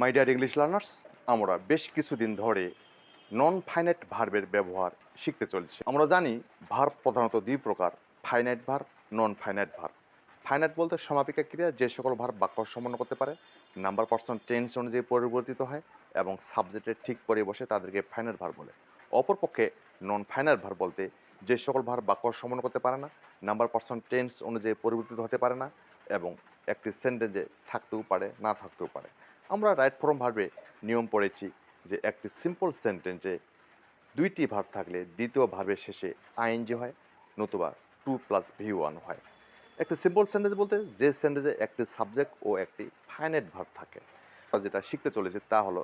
My dear English learners আমরা বেশ কিছুদিন ধরে নন ফাইনাইট ভার্বের ব্যবহার শিখতে চলেছি। আমরা জানি ভার্ব প্রধানত দুই প্রকার finite verb non finite verb finite বলতে সমাপিকা ক্রিয়া, যে সকল ভার্ব বাক্য সম্পন্ন করতে পারে নাম্বার পার্সন টেন্স অনুযায়ী পরিবর্তিত হয় এবং সাবজেক্টের ঠিক পরে বসে তাদেরকে ফাইনাইট ভার্ব বলে। অপরপক্ষে নন ফাইনাইট ভার্ব বলতে যে সকল ভার বাক্য সম্পন্ন করতে পারে না নাম্বার পার্সন টেন্স অনুযায়ী পরিবর্তিত হতে পারে না এবং একটি সেন্টেন্সে থাকতেও পারে, না থাকতেও পারে। আমরা রাইট ফর্ম ভার্বে নিয়ম পড়েছি যে একটি সিম্পল সেন্টেন্সে দুইটি ভার্ব থাকলে দ্বিতীয় ভার্বের শেষে আইএনজি হয়, নতুবা টু প্লাস ভি ওয়ান হয়। একটি সিম্পল সেন্টেন্স বলতে যে সেন্টেন্সে একটি সাবজেক্ট ও একটি ফাইনাইট ভার্ব থাকে। যেটা শিখতে চলেছি তা হলো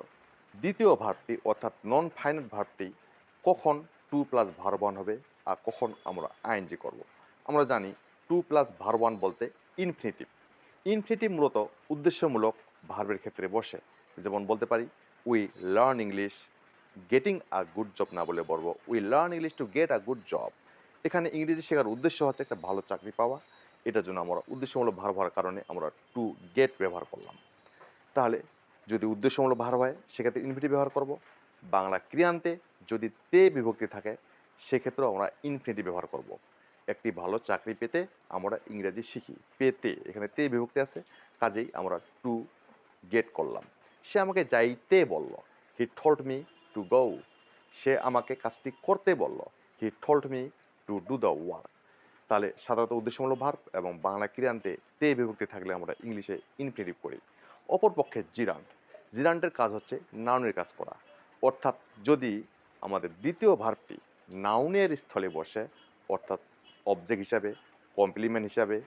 দ্বিতীয় ভার্বটি অর্থাৎ নন ফাইনাইট ভার্বটি কখন টু প্লাস ভার্ব ওয়ান হবে আর কখন আমরা আইএনজি করব। আমরা জানি টু প্লাস ভার্ব ওয়ান বলতে ইনফিনিটিভ ইনফিনিটিভ মূলত উদ্দেশ্যমূলক ভার্বের ক্ষেত্রে বসে। যেমন বলতে পারি we learn English getting a good job না বলে বলব। We learn English to get a good job এখানে ইংরেজি শেখার উদ্দেশ্য হচ্ছে একটা ভালো চাকরি পাওয়া। এটার জন্য আমরা উদ্দেশ্যমূলক ভার হওয়ার কারণে আমরা টু গেট ব্যবহার করলাম। তাহলে যদি উদ্দেশ্যমূলক ভার হয়, সেক্ষেত্রে ইনফিনিটিভ ব্যবহার করব। বাংলা ক্রিয়ান্তে যদি তে বিভক্তি থাকে, সেক্ষেত্রেও আমরা ইনফিনিটিভ ব্যবহার করব। একটি ভালো চাকরি পেতে আমরা ইংরেজি শিখি। পেতে, এখানে তে বিভক্তি আছে। কাজেই আমরা টু গেট করলাম। সে আমাকে যাইতে বলল। He told me to go সে আমাকে কাজটি করতে বলল। He told me to do the work তাহলে সাধারণত উদ্দেশ্যমূলক ভার্ব এবং বাংলা ক্রিয়ান্তে তে বিভক্তি থাকলে আমরা ইংলিশে ইনফিনিটিভ করি। অপরপক্ষে জিরান্ট জিরান্টের কাজ হচ্ছে নাউনের কাজ করা। অর্থাৎ যদি আমাদের দ্বিতীয় ভার্বটি নাউনের স্থলে বসে, অর্থাৎ অবজেক্ট হিসাবে কমপ্লিমেন্ট হিসাবে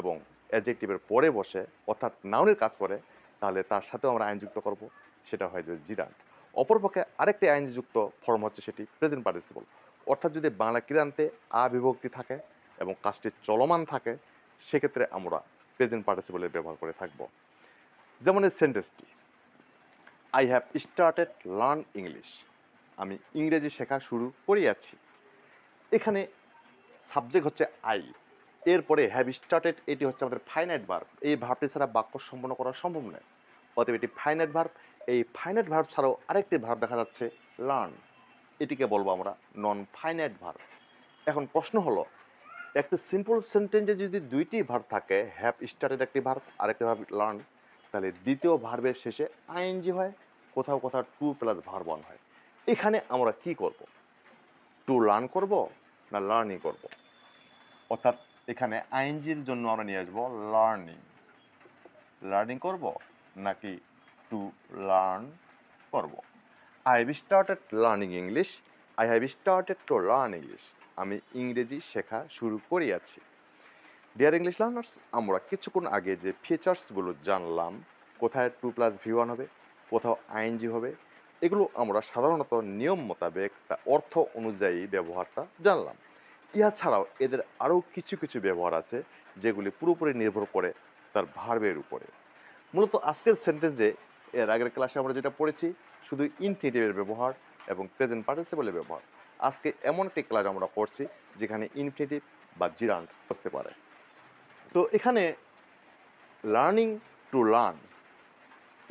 এবং অ্যাডজেক্টিভের পরে বসে, অর্থাৎ নাউনের কাজ করে তাহলে তার সাথেও আমরা আইন যুক্ত করব, সেটা হয় যে জিরান্ট অপরপক্ষে আরেকটি আইনযুক্ত ফর্ম হচ্ছে সেটি প্রেজেন্ট পার্টিসিপল অর্থাৎ যদি বাংলা ক্রিয়ান্তে আ বিভক্তি থাকে এবং কাজটি চলমান থাকে, সেক্ষেত্রে আমরা প্রেজেন্ট পার্টিসিপলের ব্যবহার করে থাকব। যেমন এই সেন্টেন্সটি I have started learn English আমি ইংরেজি শেখা শুরু করিয়াছি। এখানে সাবজেক্ট হচ্ছে আই এরপরে হ্যাভ স্টার্টেড এটি হচ্ছে আমাদের ফাইনাইট ভার্ব এই ভার্বটি ছাড়া বাক্য সম্পন্ন করা সম্ভব নয়। অতএব এটি ফাইনাইট ভার্ব এই ফাইনাইট ভার্ব ছাড়াও আরেকটি ভার্ব দেখা যাচ্ছে লার্ন এটিকে বলব আমরা নন ফাইনাইট ভার্ব এখন প্রশ্ন হলো, একটি সিম্পল সেন্টেন্সে যদি দুইটি ভার্ব থাকে হ্যাভ স্টার্টেড একটি ভার্ব আরেকটি ভার্ব লার্ন তাহলে দ্বিতীয় ভার্বের শেষে আইএনজি হয়, কোথাও কোথাও টু প্লাস ভার্ব ওয়ান হয়। এখানে আমরা কি করব? টু লার্ন করব না লার্নিং করব? অর্থাৎ এখানে আইএনজির জন্য আমরা নিয়ে আসব লার্নিং লার্নিং করব নাকি টু লার্ন করব? I have started learning English I have started to learn English আমি ইংরেজি শেখা শুরু করিয়াছি ডিয়ার ইংলিশ লার্নার্স আমরা কিছুক্ষণ আগে যে ফিচার্সগুলো জানলাম, কোথায় টু প্লাস ভি ওয়ান হবে, কোথাও আইএনজি হবে, এগুলো আমরা সাধারণত নিয়ম মোতাবেক অর্থ অনুযায়ী ব্যবহারটা জানলাম। ইহা ছাড়াও এদের আরও কিছু কিছু ব্যবহার আছে, যেগুলি পুরোপুরি নির্ভর করে তার ভার্বের উপরে। মূলত আজকের সেন্টেন্সে এর আগের ক্লাসে আমরা যেটা পড়েছি, শুধু ইনফিনিটিভের ব্যবহার এবং প্রেজেন্ট পার্টিসিপলের ব্যবহার। আজকে এমন একটি ক্লাস আমরা করছি যেখানে ইনফিনিটিভ বা জিরান্ট বসতে পারে। তো এখানে লার্নিং টু লার্ন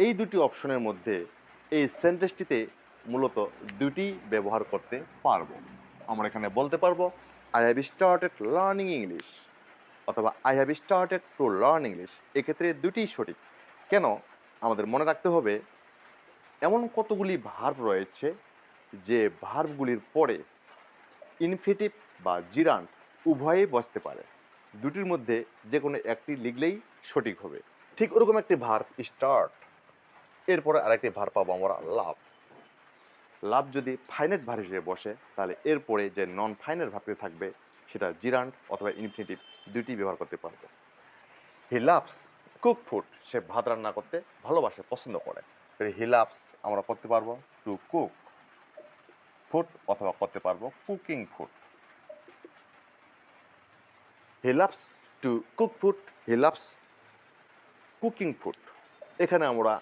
এই দুটি অপশনের মধ্যে এই সেন্টেন্সটিতে মূলত দুটি ব্যবহার করতে পারব। আমরা এখানে বলতে পারব I have started learning English অথবা I have started to learn English এক্ষেত্রে দুটিই সঠিক। কেন? আমাদের মনে রাখতে হবে, এমন কতগুলি ভার্ব রয়েছে যে ভার্বগুলির পরে ইনফিটিভ বা জিরান্ট উভয়ই বসতে পারে। দুটির মধ্যে যে কোনো একটি লিখলেই সঠিক হবে। ঠিক ওরকম একটি ভার্ব স্টার্ট এরপরে আরেকটি ভার পাবো আমরা লাভ লাভ যদি ফাইনাইট ভার হিসেবে বসে, তাহলে এরপরে যে নন ফাইনাইট ভার্বটি থাকবে, সেটা জিরান্ট অথবা ইনফিনিটিভ দুটি ব্যবহার করতে পারব। হি লাভস কুক ফুড, সে ভাত রান্না করতে ভালোবাসে, পছন্দ করে। হি লাভস আমরা করতে পারব টু কুক ফুড অথবা করতে পারব cooking food he loves to cook food he loves cooking food এখানে আমরা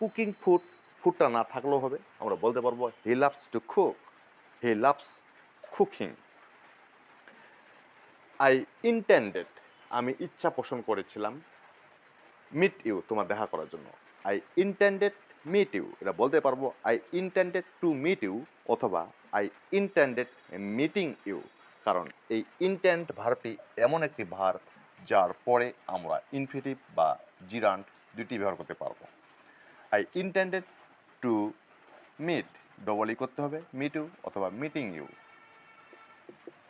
কুকিং ফুড ফুডটা না থাকলেও হবে। আমরা বলতে পারব he loves to cook he loves cooking I intended আমি ইচ্ছা পোষণ করেছিলাম মিট ইউ তোমার দেখা করার জন্য। আই ইন্টেন্ডেড মিট ইউ এটা বলতে পারব I intended to meet you অথবা আই ইন্টেন্ডেড মিটিং ইউ কারণ এই ইন্টেন্ট ভার্বটি এমন একটি ভার্ব যার পরে আমরা ইনফিনিটিভ বা জিরান্ট দুটি ব্যবহার করতে পারব। I intended to meet double E করতে হবে মিট ইউ অথবা মিটিং ইউ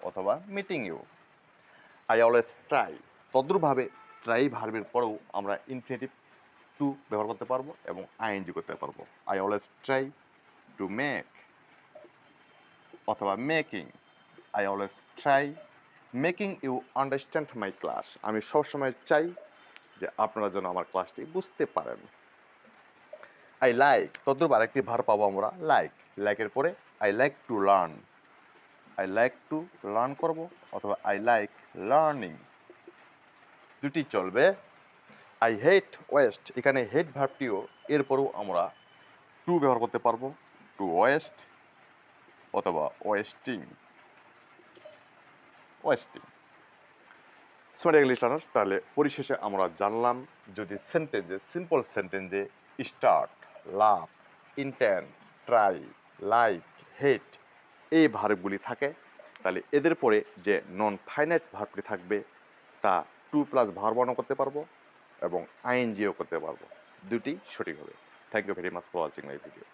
অথবা meeting you I always try তদ্রুপভাবে try ভার্বের পরেও আমরা ইনফিনিটিভ টু ব্যবহার করতে পারব এবং আইএনজি করতে পারব। I always try to make অথবা making I always try making you understand my class আমি সবসময় চাই যে আপনারা যেন আমার ক্লাসটি বুঝতে পারেন। আই লাইক তদ্রুপ আরেকটি ভার পাবো আমরা লাইক লাইকের পরে I like to learn I like to learn করব, অথবা আই লাইক লার্নিং দুটি চলবে। আই হেট ওয়েস্ট এখানে হেট ভার্বটিও এরপরও আমরা টু ব্যবহার করতে পারব টু ওয়েস্ট অথবা wasting wasting smart English learners তাহলে পরিশেষে আমরা জানলাম, যদি সেন্টেন্সে সিম্পল সেন্টেন্সে start love intent try like hate এই ভার্বগুলি থাকে। তাহলে এদের পরে যে নন ফাইনাইট ভার্বটি থাকবে, তা টু প্লাস ভার বর্ণ করতে পারব এবং আইএনজিও করতে পারব। দুটি সঠিক হবে। Thank you very much for watching my video